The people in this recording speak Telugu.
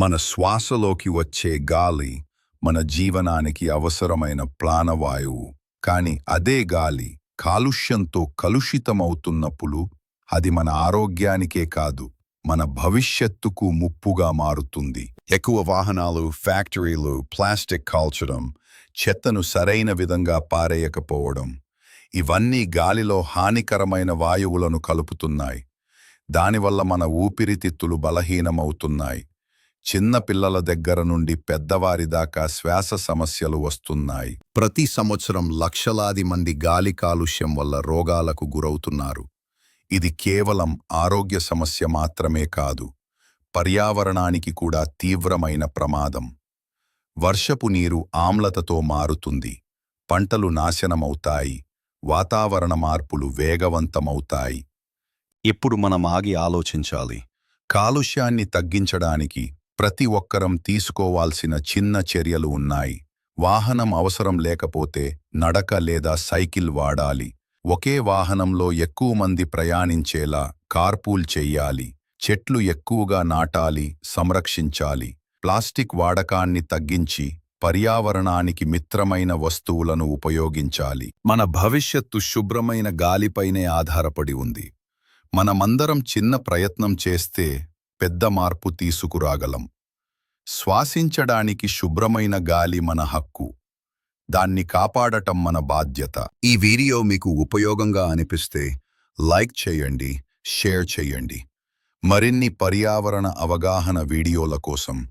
మన శ్వాసలోకి వచ్చే గాలి మన జీవనానికి అవసరమైన ప్రాణవాయువు. కాని అదే గాలి కాలుష్యంతో కలుషితమవుతున్నప్పుడు అది మన ఆరోగ్యానికే కాదు మన భవిష్యత్తుకు ముప్పుగా మారుతుంది. ఎక్కువ వాహనాలు ఫ్యాక్టరీలు ప్లాస్టిక్ కాల్చడం చెత్తను సరైన విధంగా పారేయకపోవడం ఇవన్నీ గాలిలో హానికరమైన వాయువులను కలుపుతున్నాయి. దానివల్ల మన ఊపిరితిత్తులు బలహీనమవుతున్నాయి. చిన్న పిల్లల దగ్గర నుండి పెద్దవారి దాకా శ్వాస సమస్యలు వస్తున్నాయి. ప్రతి సంవత్సరం లక్షలాది మంది గాలి కాలుష్యం వల్ల రోగాలకు గురవుతున్నారు. ఇది కేవలం ఆరోగ్య సమస్య మాత్రమే కాదు పర్యావరణానికి కూడా తీవ్రమైన ప్రమాదం. వర్షపు నీరు ఆమ్లతతో మారుతుంది పంటలు నాశనమవుతాయి వాతావరణ మార్పులు వేగవంతమవుతాయి. ఇప్పుడు మనం ఆగి ఆలోచించాలి కాలుష్యాన్ని తగ్గించడానికి ప్రతి ఒక్కరం తీసుకోవాల్సిన చిన్న చర్యలు ఉన్నాయి. వాహనం అవసరం లేకపోతే నడక లేదా సైకిల్ వాడాలి. ఒకే వాహనంలో ఎక్కువ మంది ప్రయాణించేలా కార్పూల్ చెయ్యాలి. చెట్లు ఎక్కువగా నాటాలి సంరక్షించాలి. ప్లాస్టిక్ వాడకాన్ని తగ్గించి పర్యావరణానికి మిత్రమైన వస్తువులను ఉపయోగించాలి. మన భవిష్యత్తు శుభ్రమైన గాలిపైనే ఆధారపడి ఉంది. మనమందరం చిన్న ప్రయత్నం చేస్తే పెద్ద మార్పు తీసుకురాగలం. శ్వాసించడానికి శుభ్రమైన గాలి మన హక్కు. దాన్ని కాపాడటం మన బాధ్యత. ఈ వీడియో మీకు ఉపయోగంగా అనిపిస్తే లైక్ చేయండి షేర్ చేయండి. మరిన్ని పర్యావరణ అవగాహన వీడియోల కోసం